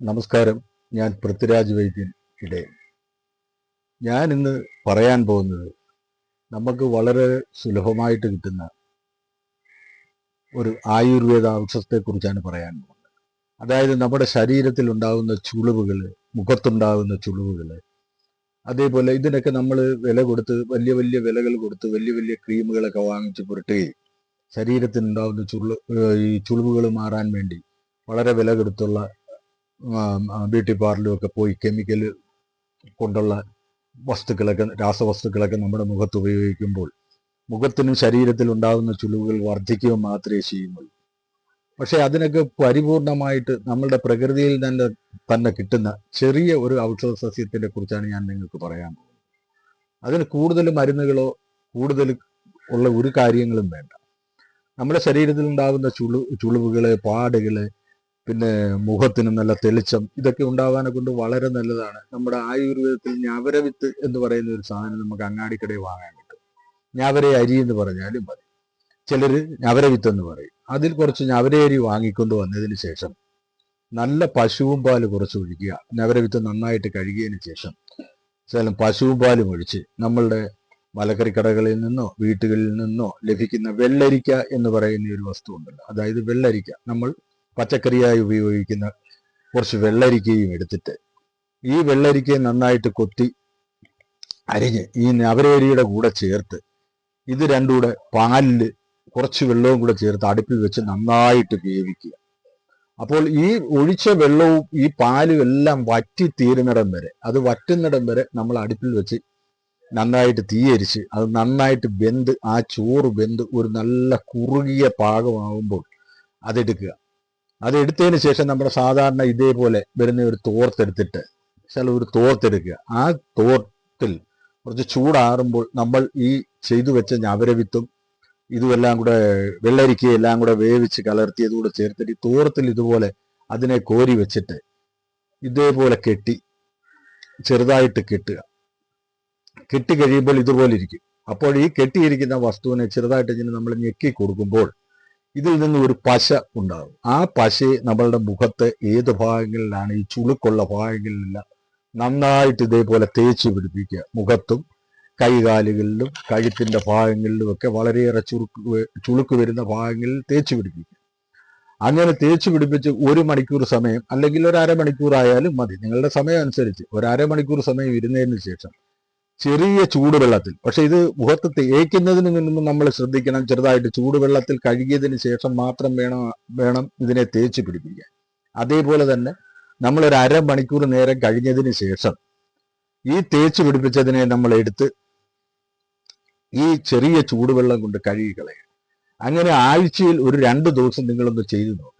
നമസ്കാരം. ഞാൻ പൃഥ്വിരാജ് വൈദ്യൻ ഇടയൻ ഞാൻ ഇന്ന് പറയാൻ പോകുന്നത് നമുക്ക് വളരെ സുലഭമായിട്ട് കിട്ടുന്ന ഒരു ആയുർവേദ ഔഷധത്തെക്കുറിച്ചാണ് പറയാൻ പോകുന്നത്. അതായത് നമ്മുടെ ശരീരത്തിൽ ഉണ്ടാകുന്ന ചുളിവുകൾ മുഖത്തുണ്ടാകുന്ന ചുളിവുകൾ അതേപോലെ ഇതിനൊക്കെ നമ്മൾ വില കൊടുത്ത് വലിയ വലിയ വിലകൾ കൊടുത്ത് വലിയ വലിയ ക്രീമുകളൊക്കെ വാങ്ങിച്ച് പുരട്ടുകയും ശരീരത്തിനുണ്ടാകുന്ന ചുളു ഈ ചുളിവുകൾ മാറാൻ വേണ്ടി വളരെ വില കൊടുത്തുള്ള ബ്യൂട്ടി പാർലറും ഒക്കെ പോയി കെമിക്കൽ കൊണ്ടുള്ള വസ്തുക്കളൊക്കെ രാസവസ്തുക്കളൊക്കെ നമ്മുടെ മുഖത്ത് ഉപയോഗിക്കുമ്പോൾ മുഖത്തിനും ശരീരത്തിൽ ഉണ്ടാകുന്ന ചുളിവുകൾ വർദ്ധിക്കുക മാത്രമേ ചെയ്യുന്നുള്ളൂ. പക്ഷേ അതിനൊക്കെ പരിപൂർണമായിട്ട് നമ്മളുടെ പ്രകൃതിയിൽ തന്നെ തന്നെ കിട്ടുന്ന ചെറിയ ഒരു ഔഷധ സസ്യത്തിനെ കുറിച്ചാണ് ഞാൻ നിങ്ങൾക്ക് പറയാൻ പോകുന്നത്. അതിന് കൂടുതൽ മരുന്നുകളോ കൂടുതൽ ഉള്ള ഒരു കാര്യങ്ങളും വേണ്ട. നമ്മുടെ ശരീരത്തിൽ ഉണ്ടാകുന്ന ചുളു ചുളിവുകൾ പാടുകൾ പിന്നെ മുഖത്തിന് നല്ല തെളിച്ചം ഇതൊക്കെ ഉണ്ടാവാനെ കൊണ്ട് വളരെ നല്ലതാണ്. നമ്മുടെ ആയുർവേദത്തിൽ ഞാവരവിത്ത് എന്ന് പറയുന്ന ഒരു സാധനം നമുക്ക് അങ്ങാടിക്കടയിൽ വാങ്ങാൻ കിട്ടും. ഞാവര അരി എന്ന് പറഞ്ഞാലും മതി. ചിലർ ഞവരവിത്ത് എന്ന് പറയും. അതിൽ കുറച്ച് ഞവരയരി വാങ്ങിക്കൊണ്ട് വന്നതിന് ശേഷം നല്ല പശുവും പാൽ കുറച്ച് ഒഴിക്കുക. ഞവരവിത്ത് നന്നായിട്ട് കഴുകിയതിന് ശേഷം ശകലം പശുവും പാലും ഒഴിച്ച് നമ്മളുടെ മലക്കറി കടകളിൽ നിന്നോ വീട്ടുകളിൽ നിന്നോ ലഭിക്കുന്ന വെള്ളരിക്ക എന്ന് പറയുന്ന ഒരു വസ്തു ഉണ്ടല്ലോ. അതായത് വെള്ളരിക്ക. നമ്മൾ പച്ചക്കറിയായി ഉപയോഗിക്കുന്ന കുറച്ച് വെള്ളരിക്കയും എടുത്തിട്ട് ഈ വെള്ളരിക്കയെ നന്നായിട്ട് കൊത്തി അരിഞ്ഞ് ഈ നവരേരിയുടെ കൂടെ ചേർത്ത് ഇത് രണ്ടും കൂടെ പാലിൽ കുറച്ച് വെള്ളവും കൂടെ ചേർത്ത് അടുപ്പിൽ വെച്ച് നന്നായിട്ട് വേവിക്കുക. അപ്പോൾ ഈ ഒഴിച്ച വെള്ളവും ഈ പാലും എല്ലാം വറ്റി തീരുന്നിടം വരെ അത് വറ്റുന്നിടം വരെ നമ്മൾ അടുപ്പിൽ വെച്ച് നന്നായിട്ട് തീയരിച്ച് അത് നന്നായിട്ട് വെന്ത് ആ ചോറ് വെന്ത് ഒരു നല്ല കുറുകിയ പാകമാകുമ്പോൾ അതെടുക്കുക. അത് എടുത്തതിന് ശേഷം നമ്മുടെ സാധാരണ ഇതേപോലെ വരുന്ന ഒരു തോർത്തെടുത്തിട്ട് ചില ഒരു തോർത്തെടുക്കുക. ആ തോർത്തിൽ കുറച്ച് ചൂടാറുമ്പോൾ നമ്മൾ ഈ ചെയ്തു വെച്ച ഞവരവിത്തും ഇതുമെല്ലാം കൂടെ വെള്ളരിക്കയും എല്ലാം കൂടെ വേവിച്ച് കലർത്തിയത് കൂടെ ചേർത്തിട്ട് ഈ തോർത്തിൽ ഇതുപോലെ അതിനെ കോരി വെച്ചിട്ട് ഇതേപോലെ കെട്ടി ചെറുതായിട്ട് കെട്ടുക. കെട്ടി കഴിയുമ്പോൾ ഇതുപോലെ ഇരിക്കും. അപ്പോൾ ഈ കെട്ടിയിരിക്കുന്ന വസ്തുവിനെ ചെറുതായിട്ട് ഇങ്ങനെ നമ്മൾ ഞെക്കി കൊടുക്കുമ്പോൾ ഇതിൽ നിന്ന് ഒരു പശ ഉണ്ടാകും. ആ പശയെ നമ്മളുടെ മുഖത്ത് ഏത് ഭാഗങ്ങളിലാണ് ഈ ചുളുക്കുള്ള ഭാഗങ്ങളിലെല്ലാം നന്നായിട്ട് ഇതേപോലെ തേച്ച് പിടിപ്പിക്കുക. മുഖത്തും കൈകാലുകളിലും കഴുത്തിന്റെ ഭാഗങ്ങളിലും ഒക്കെ വളരെയേറെ ചുരുക്ക് ചുളുക്ക് വരുന്ന ഭാഗങ്ങളിൽ തേച്ച് പിടിപ്പിക്കുക. അങ്ങനെ തേച്ച് പിടിപ്പിച്ച് ഒരു മണിക്കൂർ സമയം അല്ലെങ്കിൽ ഒരു അരമണിക്കൂർ ആയാലും മതി. നിങ്ങളുടെ സമയം അനുസരിച്ച് ഒരു അരമണിക്കൂർ സമയം ഇരുന്നതിന് ശേഷം ചെറിയ ചൂടുവെള്ളത്തിൽ പക്ഷെ ഇത് മുഖത്ത് തേക്കുന്നതിന് മുൻപ് നമ്മൾ ശ്രദ്ധിക്കണം. ചെറുതായിട്ട് ചൂടുവെള്ളത്തിൽ കഴുകിയതിന് ശേഷം മാത്രം വേണം വേണം ഇതിനെ തേച്ച് പിടിപ്പിക്കാൻ. അതേപോലെ തന്നെ നമ്മൾ ഒരു അരമണിക്കൂർ നേരം കഴിഞ്ഞതിന് ശേഷം ഈ തേച്ച് പിടിപ്പിച്ചതിനെ നമ്മൾ എടുത്ത് ഈ ചെറിയ ചൂടുവെള്ളം കൊണ്ട് കഴുകി കളയുക. അങ്ങനെ ആഴ്ചയിൽ ഒരു രണ്ട് ദിവസം നിങ്ങളൊന്ന് ചെയ്തു നോക്കുക.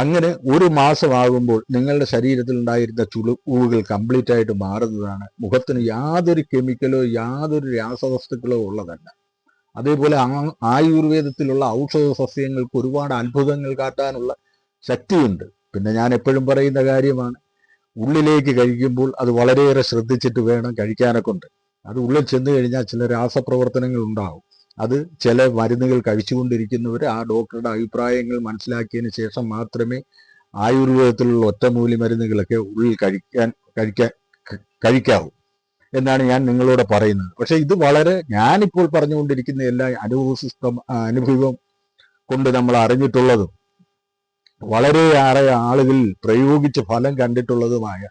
അങ്ങനെ ഒരു മാസമാകുമ്പോൾ നിങ്ങളുടെ ശരീരത്തിൽ ഉണ്ടായിരുന്ന ചുളിവുകൾ കംപ്ലീറ്റ് ആയിട്ട് മാറുന്നതാണ്. മുഖത്തിന് യാതൊരു കെമിക്കലോ യാതൊരു രാസവസ്തുക്കളോ ഉള്ളതല്ല. അതേപോലെ ആയുർവേദത്തിലുള്ള ഔഷധ സസ്യങ്ങൾക്ക് ഒരുപാട് അത്ഭുതങ്ങൾ കാട്ടാനുള്ള ശക്തിയുണ്ട്. പിന്നെ ഞാൻ എപ്പോഴും പറയുന്ന കാര്യമാണ് ഉള്ളിലേക്ക് കഴിക്കുമ്പോൾ അത് വളരെയേറെ ശ്രദ്ധിച്ചിട്ട് വേണം കഴിക്കാനെ കൊണ്ട് അത് ഉള്ളിൽ ചെന്ന് കഴിഞ്ഞാൽ ചില രാസപ്രവർത്തനങ്ങൾ ഉണ്ടാവും. അത് ചില മരുന്നുകൾ കഴിച്ചുകൊണ്ടിരിക്കുന്നവർ ആ ഡോക്ടറുടെ അഭിപ്രായങ്ങൾ മനസ്സിലാക്കിയതിന് ശേഷം മാത്രമേ ആയുർവേദത്തിലുള്ള ഒറ്റമൂലി മരുന്നുകളൊക്കെ ഉള്ളിൽ കഴിക്കാൻ കഴിക്കാൻ കഴിക്കാവൂ എന്നാണ് ഞാൻ നിങ്ങളോട് പറയുന്നത്. പക്ഷെ ഇത് വളരെ ഞാനിപ്പോൾ പറഞ്ഞുകൊണ്ടിരിക്കുന്ന എല്ലാ അനുഭവസിസ്റ്റം അനുഭവം കൊണ്ട് നമ്മൾ അറിഞ്ഞിട്ടുള്ളതും വളരെയേറെ ആളുകൾ പ്രയോഗിച്ച് ഫലം കണ്ടിട്ടുള്ളതുമായ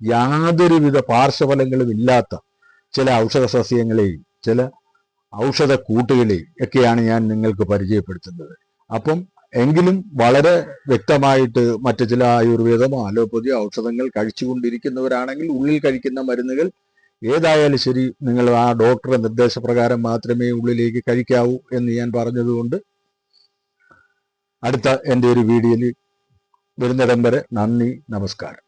യാതൊരുവിധ പാർശ്വഫലങ്ങളും ഇല്ലാത്ത ചില ഔഷധ സസ്യങ്ങളെയും ചില ഔഷധ കൂട്ടുകളി ഒക്കെയാണ് ഞാൻ നിങ്ങൾക്ക് പരിചയപ്പെടുത്തുന്നത്. അപ്പം എങ്കിലും വളരെ വ്യക്തമായിട്ട് മറ്റു ചില ആയുർവേദമോ അലോപ്പതിയോ ഔഷധങ്ങൾ കഴിച്ചുകൊണ്ടിരിക്കുന്നവരാണെങ്കിൽ ഉള്ളിൽ കഴിക്കുന്ന മരുന്നുകൾ ഏതായാലും ശരി നിങ്ങൾ ആ ഡോക്ടറെ നിർദ്ദേശപ്രകാരം മാത്രമേ ഉള്ളിലേക്ക് കഴിക്കാവൂ എന്ന് ഞാൻ പറഞ്ഞതുകൊണ്ട് അടുത്ത എന്റെ ഒരു വീഡിയോയിൽ വരുന്നിടം വരെ നന്ദി നമസ്കാരം.